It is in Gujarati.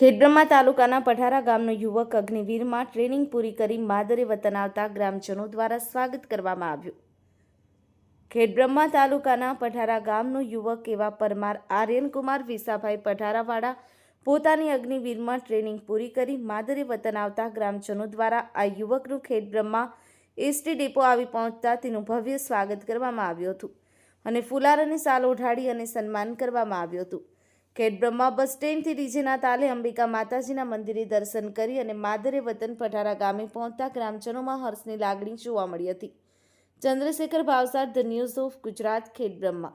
ખેડબ્રહ્મા તાલુકાના પઠારા ગામનો યુવક અગ્નિવીરમાં ટ્રેનિંગ પૂરી કરી માદરે વતન આવતા ગ્રામજનો દ્વારા સ્વાગત કરવામાં આવ્યું. ખેડબ્રહ્મા તાલુકાના પઠારા ગામનો યુવક એવા પરમાર આર્યનકુમાર વિસાભાઈ પઠારાવાળા પોતાની અગ્નિવીરમાં ટ્રેનિંગ પૂરી કરી માદરે વતન આવતા ગ્રામજનો દ્વારા આ યુવકનું ખેડબ્રહ્મા એસટી ડેપો આવી પહોંચતા તેનું ભવ્ય સ્વાગત કરવામાં આવ્યું હતું અને ફુલાર અને સાલ ઓઢાડી અને સન્માન કરવામાં આવ્યું હતું. ખેડબ્રહ્મા બસ સ્ટેન્ડથી ડીજેના તાલે અંબિકા માતાજીના મંદિરે દર્શન કરી અને માદરે વતન પઠારા ગામે પહોંચતા ગ્રામજનોમાં હર્ષની લાગણી જોવા મળી હતી. Chandrashekhar Bhavsar, the news of Gujarat Khedbrahma